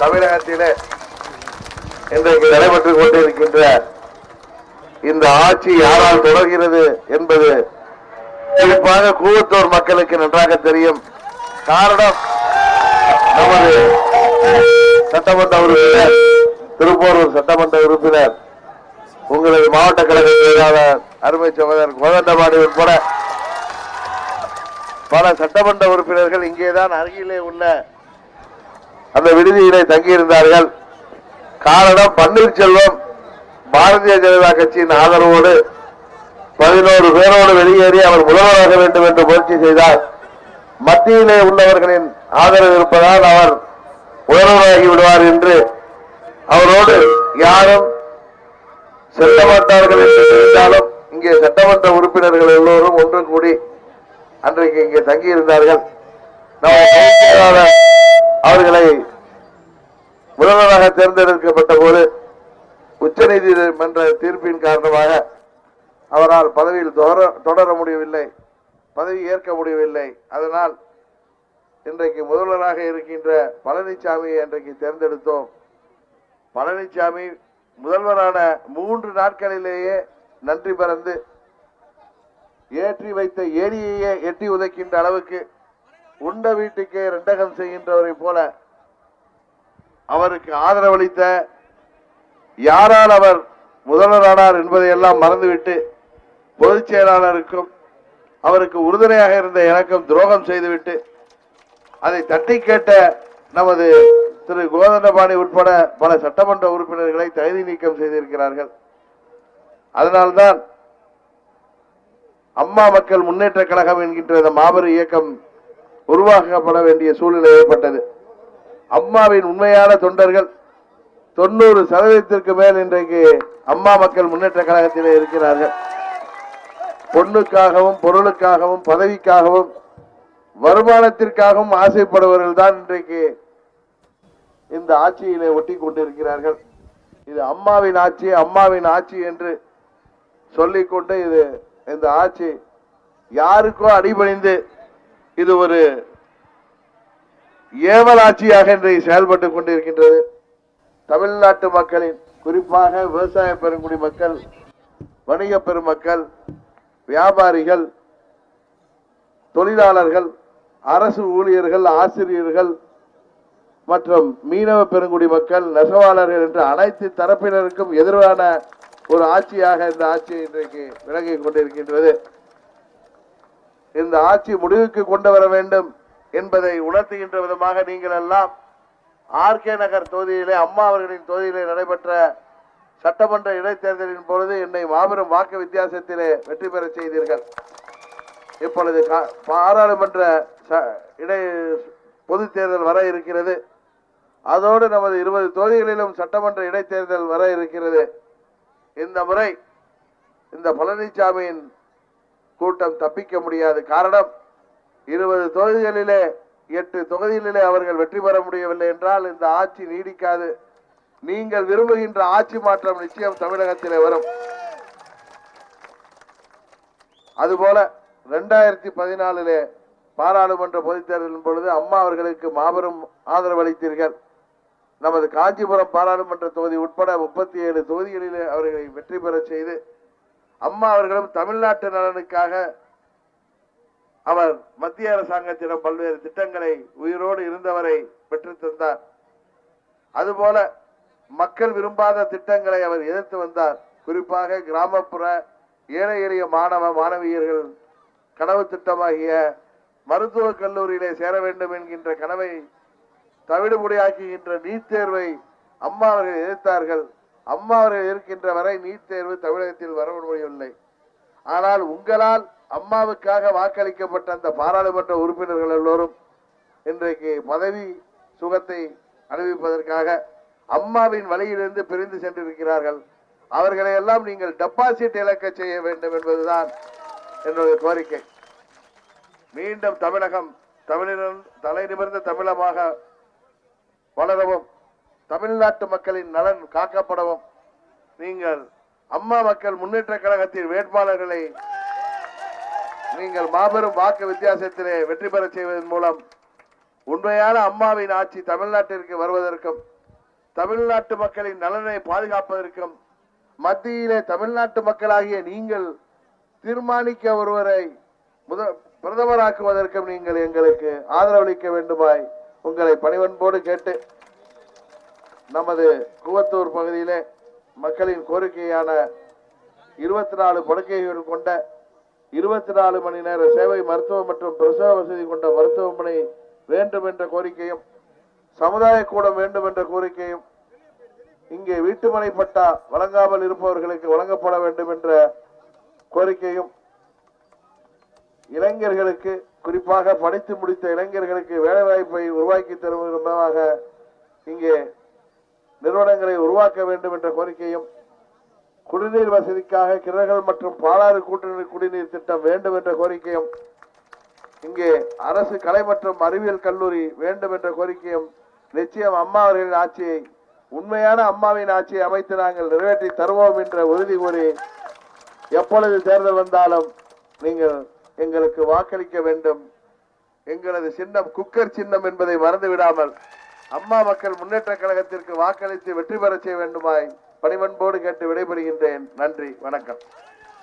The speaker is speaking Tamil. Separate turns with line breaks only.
தமிழகத்திலே இன்றைக்கு நடைபெற்றுக் கொண்டிருக்கின்ற இந்த ஆட்சி யாரால் தொடர்கிறது என்பது குறிப்பாக கூவத்தூர் மக்களுக்கு நன்றாக தெரியும். காரணம் நமது சட்டமன்ற உறுப்பினர் திருப்போரூர் சட்டமன்ற உறுப்பினர் உங்களது மாவட்ட கழக செயலாளர் அருமை சகோதரர் கோதண்டபாடி உட்பட பல சட்டமன்ற உறுப்பினர்கள் இங்கேதான் அருகிலே உள்ள அந்த விடுதியிலே தங்கியிருந்தார்கள். காரணம் பன்னீர்செல்வம் பாரதிய ஜனதா கட்சியின் ஆதரவோடு பதினோரு பேரோடு வெளியேறி அவர் முதல்வராக வேண்டும் என்று முயற்சி செய்தார். மத்தியிலே உள்ளவர்களின் ஆதரவு இருப்பதால் அவர் முதல்வராகி விடுவார் என்று அவரோடு யாரும் செல்ல மாட்டார்கள் என்று தெரிந்தாலும் இங்கே சட்டமன்ற உறுப்பினர்கள் எல்லோரும் ஒன்று கூடி அன்றைக்கு இங்கே தங்கியிருந்தார்கள். நம்ம அவர்களை முதல்வராக தேர்ந்தெடுக்கப்பட்ட போது உச்சநீதிமன்ற தீர்ப்பின் காரணமாக அவரால் பதவியில் தொடர- தொடர முடியவில்லை பதவி ஏற்க முடியவில்லை. அதனால் இன்றைக்கு முதல்வராக இருக்கின்ற பழனிசாமியை இன்றைக்கு தேர்ந்தெடுத்தோம். பழனிசாமி முதல்வரான மூன்று நாட்களிலேயே நன்றி பறந்து ஏற்றி வைத்த ஏரியையே எட்டி உதைக்கின்ற அளவுக்கு உண்ட வீட்டுக்கே ரெண்டகம் செய்கின்றவரை போல அவருக்கு ஆதரவளித்த யாரால் அவர் முதல்வரானார் என்பதையெல்லாம் மறந்துவிட்டு பொதுச் செயலாளருக்கும் அவருக்கு உறுதுணையாக இருந்த எனக்கும் துரோகம் செய்துவிட்டு அதை தட்டி கேட்ட நமது திரு கோதண்டபாணி உட்பட பல சட்டமன்ற உறுப்பினர்களை தகுதி நீக்கம் செய்திருக்கிறார்கள். அதனால்தான் அம்மா மக்கள் முன்னேற்ற கழகம் என்கின்ற இந்த மாபெரும் இயக்கம் உருவாக்கப்பட வேண்டிய சூழ்நிலை ஏற்பட்டது. அம்மாவின் உண்மையான தொண்டர்கள் தொண்ணூறு சதவீதத்திற்கு மேல் இன்றைக்கு அம்மா மக்கள் முன்னேற்ற கழகத்திலே இருக்கிறார்கள். பொண்ணுக்காகவும் பொருளுக்காகவும் பதவிக்காகவும் வருமானத்திற்காகவும் ஆசைப்படுபவர்கள் தான் இன்றைக்கு இந்த ஆட்சியிலே ஒட்டி கொண்டிருக்கிறார்கள். இது அம்மாவின் ஆட்சி அம்மாவின் ஆட்சி என்று சொல்லிக்கொண்டு இது இந்த ஆட்சி யாருக்கோ அடிபணிந்து இது ஒரு ஏவலாட்சியாக இன்றைக்கு செயல்பட்டுக் கொண்டிருக்கின்றது. தமிழ்நாட்டு மக்களின் குறிப்பாக விவசாய பெருங்குடி மக்கள் வணிக பெருமக்கள் வியாபாரிகள் தொழிலாளர்கள் அரசு ஊழியர்கள் ஆசிரியர்கள் மற்றும் மீனவ பெருங்குடி மக்கள் நெசவாளர்கள் என்று அனைத்து தரப்பினருக்கும் எதிரான ஒரு ஆட்சியாக இந்த ஆட்சி இன்றைக்கு விளங்கிக் கொண்டிருக்கின்றது. இந்த ஆட்சி முடிவுக்கு கொண்டு வர வேண்டும். என்பதை உணர்த்துகின்ற விதமாக நீங்கள் எல்லாம் ஆர்கே நகர் தொகுதியிலே அம்மா அவர்களின் தொகுதியிலே நடைபெற்ற சட்டமன்ற இடைத்தேர்தலின் பொழுது என்னை மாபெரும் வாக்கு வித்தியாசத்திலே வெற்றி பெறச் செய்தீர்கள். இப்பொழுது கா- பாராளுமன்ற ச- இடை பொது தேர்தல் வர இருக்கிறது. அதோடு நமது இருபது தொகுதிகளிலும் சட்டமன்ற இடைத்தேர்தல் வர இருக்கிறது. இந்த முறை இந்த பழனிசாமியின் கூட்டம் தப்பிக்க முடியாது காரணம் இருபது தொகுதிகளிலே எட்டு தொகுதிகளிலே அவர்கள் வெற்றி பெற முடியவில்லை என்றால் இந்த ஆட்சி நீடிக்காது. நீங்கள் விரும்புகின்ற ஆட்சி மாற்றம் நிச்சயம் தமிழகத்திலே வரும். அதுபோல ரெண்டாயிரத்தி பதினாலிலே பாராளுமன்ற பொதுத் தேர்தலின் பொழுது அம்மா அவர்களுக்கு மாபெரும் ஆதரவு அளித்தீர்கள். நமது காஞ்சிபுரம் பாராளுமன்ற தொகுதி உட்பட முப்பத்தி ஏழு தொகுதிகளிலே அவர்களை வெற்றி பெறச் செய்து அம்மா அவர்களும் தமிழ்நாட்டு நலனுக்காக அவர் மத்திய அரசாங்கத்திடம் பல்வேறு திட்டங்களை உயிரோடு இருந்தவரை பெற்று தந்தார் அதுபோல மக்கள் விரும்பாத திட்டங்களை அவர் எதிர்த்து வந்தார். குறிப்பாக கிராமப்புற ஏழை எளிய மாணவ மாணவியர்கள் கனவு திட்டமாகிய மருத்துவக் கல்லூரியிலே சேர வேண்டும் என்கின்ற கனவை தவிடுபொடியாக்குகின்ற நீட் தேர்வை அம்மா அவர்கள் எதிர்த்தார்கள். அம்மா அவர்கள் இருக்கின்ற வரை நீட் தேர்வு தமிழகத்தில் வர முடியவில்லை. ஆனால் உங்களால் அம்மாவுக்காக வாக்களிக்கப்பட்ட அந்த பாராளுமன்ற உறுப்பினர்கள் எல்லோரும் இன்றைக்கு பதவி சுகத்தை அனுபவிப்பதற்காக அம்மாவின் வழியிலிருந்து பிரிந்து சென்றிருக்கிறார்கள். அவர்களை எல்லாம் நீங்கள் டெபாசிட் இழக்க செய்ய வேண்டும் என்பதுதான் என்னுடைய கோரிக்கை. மீண்டும் தமிழகம் தமிழினம் தலை நிமிர்ந்த தமிழமாக வளரவும் தமிழ்நாட்டு மக்களின் நலன் காக்கப்படவும் நீங்கள் அம்மா மக்கள் முன்னேற்ற கழகத்தின் வேட்பாளர்களை நீங்கள் மாபெரும் வாக்கு வித்தியாசத்திலே வெற்றி பெறச் செய்வதன் மூலம் உண்மையான அம்மாவின் ஆட்சி தமிழ்நாட்டிற்கு வருவதற்கும் தமிழ்நாட்டு மக்களின் நலனை பாதுகாப்பதற்கும் மத்தியிலே தமிழ்நாட்டு மக்களாகிய நீங்கள் தீர்மானிக்க ஒருவரை முத பிரதமராக்குவதற்கும் நீங்கள் எங்களுக்கு ஆதரவளிக்க வேண்டுமாய் உங்களை பணிவன்போடு கேட்டு நமது கூவத்தூர் பகுதியிலே மக்களின் கோரிக்கையான இருபத்தி நாலு படுக்கைகள் கொண்ட இருபத்தி நாலு மணி நேர சேவை மருத்துவம் மற்றும் பிரசவ வசதி கொண்ட மருத்துவமனை வேண்டும் என்ற கோரிக்கையும் சமுதாய கூடம் வேண்டும் என்ற கோரிக்கையும் இங்கே வீட்டுமனை பட்டா வழங்காமல் இருப்பவர்களுக்கு வழங்கப்பட வேண்டும் என்ற கோரிக்கையும் இளைஞர்களுக்கு குறிப்பாக படித்து முடித்த இளைஞர்களுக்கு வேலைவாய்ப்பை உருவாக்கி தரும் விதமாக இங்கே நிறுவனங்களை உருவாக்க வேண்டும் என்ற கோரிக்கையும் குடிநீர் வசதிக்காக கிணறுகள் மற்றும் பாலாறு கூட்டுநீர் குடிநீர் திட்டம் வேண்டும் என்ற கோரிக்கையும் இங்கே அரசு கலை மற்றும் அறிவியல் கல்லூரி வேண்டும் என்ற கோரிக்கையும் நிச்சயம் அம்மா அவர்களின் ஆட்சியை உண்மையான அம்மாவின் ஆட்சியை அமைத்து நாங்கள் நிறைவேற்றி தருவோம் என்ற உறுதி கூறி எப்பொழுது தேர்தல் வந்தாலும் நீங்கள் எங்களுக்கு வாக்களிக்க வேண்டும். எங்களது சின்னம் குக்கர் சின்னம் என்பதை மறந்து விடாமல் அம்மா மக்கள் முன்னேற்ற கழகத்திற்கு வாக்களித்து வெற்றி பெற செய்ய வேண்டுமாய் பணிவன்போடு கேட்டு விடைபெறுகின்றேன். நன்றி. வணக்கம்.